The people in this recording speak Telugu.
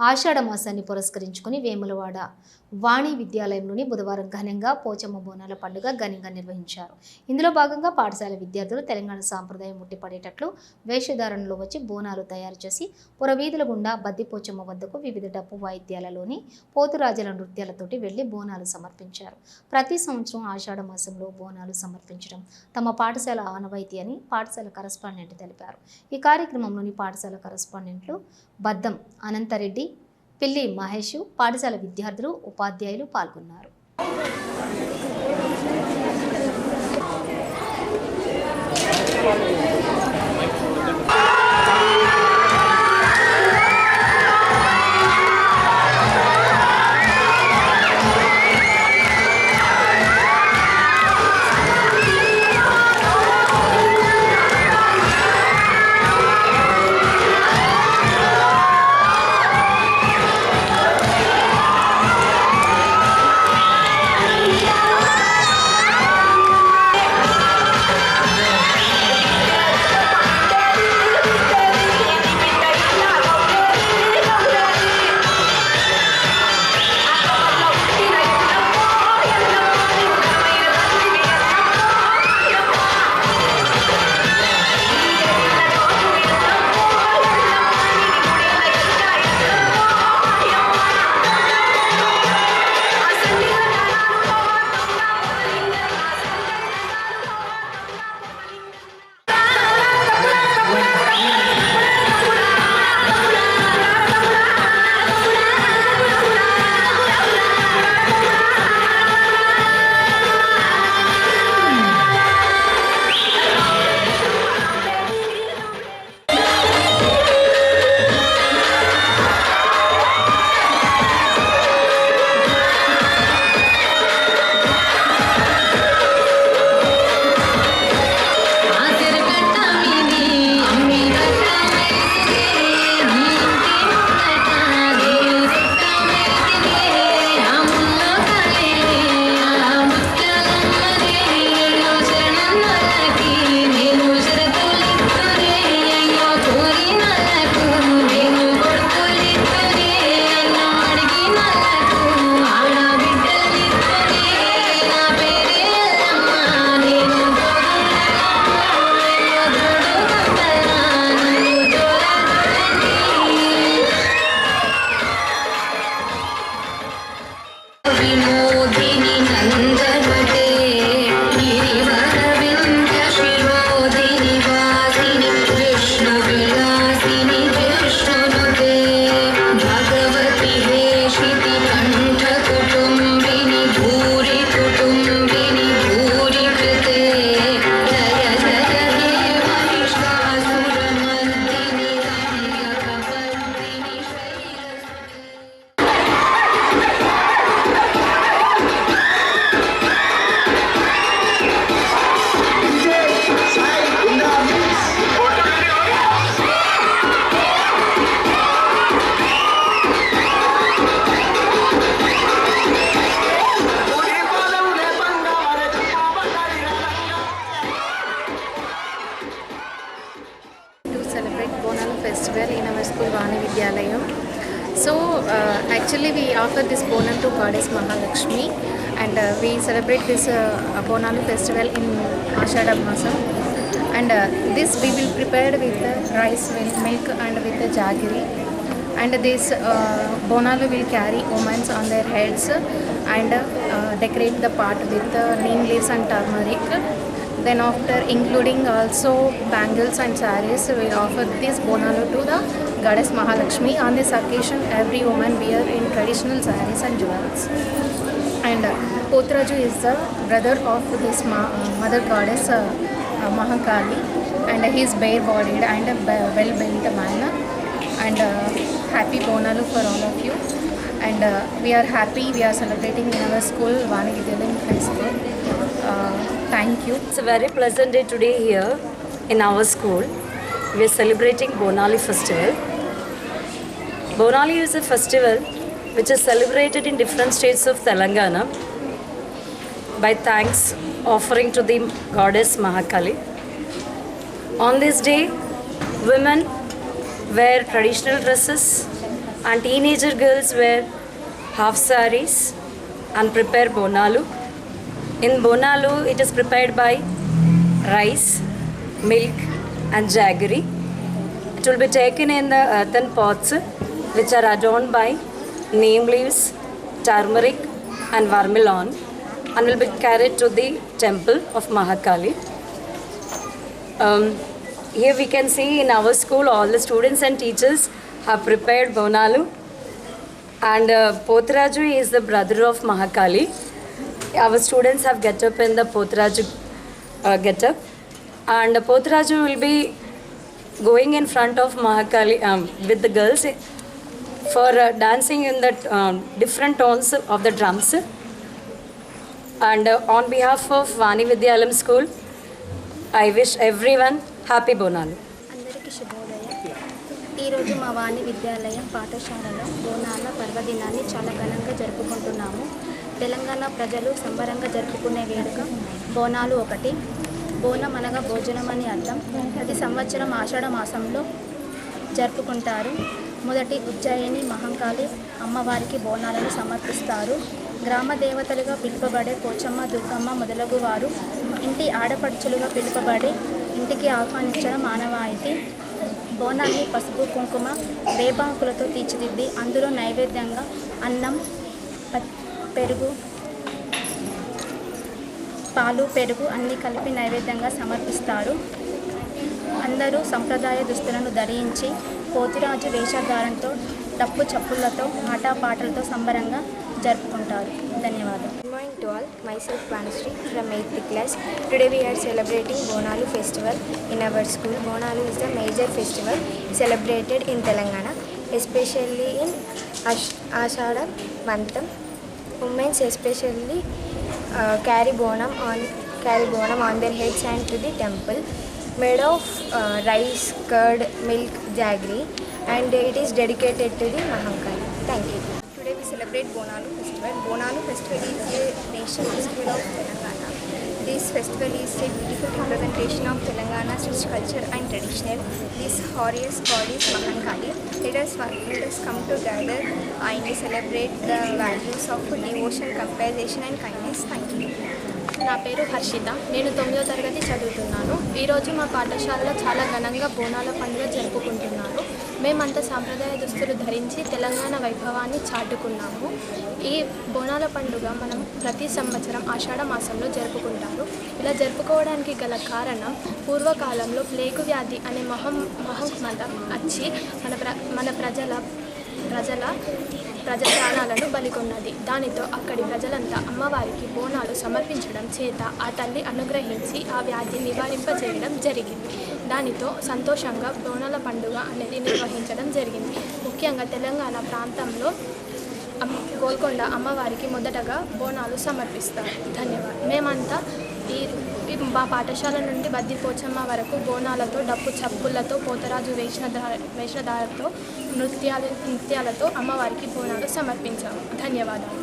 ఆషాఢ మాసాన్ని పురస్కరించుకుని వేములవాడ వాణి విద్యాలయంలోని బుధవారం ఘనంగా పోచమ్మ బోనాల పండుగ ఘనంగా నిర్వహించారు. ఇందులో భాగంగా పాఠశాల విద్యార్థులు తెలంగాణ సాంప్రదాయం ముట్టిపడేటట్లు వేషధారణలో వచ్చి బోనాలు తయారు చేసి పురవీధుల గుండా బద్దిపోచమ్మ వద్దకు వివిధ డప్పు వాయిద్యాలలోని పోతురాజుల నృత్యాలతోటి వెళ్ళి బోనాలు సమర్పించారు. ప్రతి సంవత్సరం ఆషాఢ మాసంలో బోనాలు సమర్పించడం తమ పాఠశాల ఆనవాయితీ అని పాఠశాల కరస్పాండెంట్ తెలిపారు. ఈ కార్యక్రమంలోని పాఠశాల కరస్పాండెంట్లు బద్దం అనంతరెడ్డి పిల్లి మహేష్ పాఠశాల విద్యార్థులు ఉపాధ్యాయులు పాల్గొన్నారు. ఆసర So uh, actually we offer this Bonal to Goddess Mahalakshmi and uh, we celebrate this uh, Bonal festival in Ashada Masam. And uh, this we will prepare with uh, rice, milk, milk and with the jaggery. And this uh, Bonalu will carry omens on their heads and uh, decorate the part with uh, neem leaves and turmeric then after including also bangles and sarees, we offer this bonalu to the goddess Mahalakshmi. On this occasion, every woman wear in traditional sarees and jewels. And uh, Potraju is the brother of this ma- uh, mother goddess uh, uh, Mahakali, and he is bare-bodied and a well-built man. And uh, happy bonalu for all of you. And uh, we are happy we are celebrating in our school Vani Vidyalayam Festival. Uh, thank you. It's a very pleasant day today here in our school. We are celebrating Bonali festival. Bonali is a festival which is celebrated in different states of Telangana by thanks offering to the goddess Mahakali. On this day, women wear traditional dresses and teenager girls wear half saris and prepare bonalu. In bonalu, it is prepared by rice, milk, and jaggery. It will be taken in the earthen pots, which are adorned by neem leaves, turmeric, and vermilion, and will be carried to the temple of Mahakali. Um, here we can see in our school all the students and teachers have prepared bonalu and uh, Potraju is the brother of Mahakali Our students have get up in the Potraju uh, get up and Potraju will be going in front of Mahakali um, with the girls for uh, dancing in the um, different tones of the drums. And uh, on behalf of Vani Vidyalam School, I wish everyone happy Bonalu. అందరికీ శుభోదయం ఈరోజు మా వాణి విద్యాలయం పాఠశాలలో బోనాల పర్వదినాన్ని చాలా ఘనంగా జరుపుకుంటున్నాము తెలంగాణ ప్రజలు సంబరంగా జరుపుకునే వేడుక బోనాలు ఒకటి. బోనం అనగా భోజనం అని అర్థం. ప్రతి సంవత్సరం ఆషాఢ మాసంలో జరుపుకుంటారు. మొదటి ఉజ్జయిని మహంకాళి అమ్మవారికి బోనాలను సమర్పిస్తారు. గ్రామ దేవతలుగా పిలుపబడే పోచమ్మ దుర్గమ్మ మొదలగు వారు ఇంటి ఆడపడుచులుగా పిలుపబడి ఇంటికి ఆహ్వానించడం ఆనవాయితీ. బోనాన్ని పసుపు కుంకుమ వేపాకులతో తీర్చిదిద్ది అందులో నైవేద్యంగా అన్నం పత్తి పెరుగు పాలు పెరుగు అన్ని కలిపి నైవేద్యంగా సమర్పిస్తారు. అందరూ సంప్రదాయ దుస్తులను ధరించి పోతురాజు వేషధారంతో డప్పు చప్పులతో ఆటపాటలతో సంబరంగా జరుపుకుంటారు. ధన్యవాదాలు. Good morning to all myself from eighth class today we are celebrating Bonalu festival in our school Bonalu is the major festival celebrated in Telangana especially in Ashadha మంతం Women especially uh, carry bonam on carry bonam on their heads and to the temple, made of uh, rice, curd, milk, jaggery, and it is dedicated to the Mahankali. Thank you. Today we celebrate Bonalu festival. Bonalu festival is a national festival of Telangana. This festival is a beautiful representation of Telangana's rich culture and traditional. This glorious god is Mahankali. Let us, let us come together and celebrate the values of devotion, compassion and kindness. Thank you. నా పేరు హర్షిత నేను తొమ్మిదో తరగతి చదువుతున్నాను ఈరోజు మా పాఠశాలలో చాలా ఘనంగా బోనాల పండుగ జరుపుకుంటున్నాను మేమంతా సాంప్రదాయ దుస్తులు ధరించి తెలంగాణ వైభవాన్ని చాటుకున్నాము. ఈ బోనాల పండుగ మనం ప్రతి సంవత్సరం ఆషాఢ మాసంలో జరుపుకుంటారు. ఇలా జరుపుకోవడానికి గల కారణం పూర్వకాలంలో ప్లేగు వ్యాధి అనే మహం మహమ్మద వచ్చి మన ప్ర మన ప్రజల ప్రజల ప్రజల ప్రాణాలను బలికొన్నది. దానితో అక్కడి ప్రజలంతా అమ్మవారికి బోనాలు సమర్పించడం చేత ఆ తల్లి అనుగ్రహించి ఆ వ్యాధి నివారింపజేయడం జరిగింది. దానితో సంతోషంగా బోనాల పండుగ అనేది నిర్వహించడం జరిగింది. ముఖ్యంగా తెలంగాణ ప్రాంతంలో గోల్కొండ అమ్మవారికి మొదటగా బోనాలు సమర్పిస్తారు. ధన్యవాదాలు. మేమంతా ఈ మా పాఠశాల నుండి బద్దిపోచమ్మ వరకు బోనాలతో డప్పు చప్పులతో పోతరాజు వేషధార వేషధారతో నృత్యాల నృత్యాలతో అమ్మవారికి బోనాలు సమర్పించాము. ధన్యవాదాలు.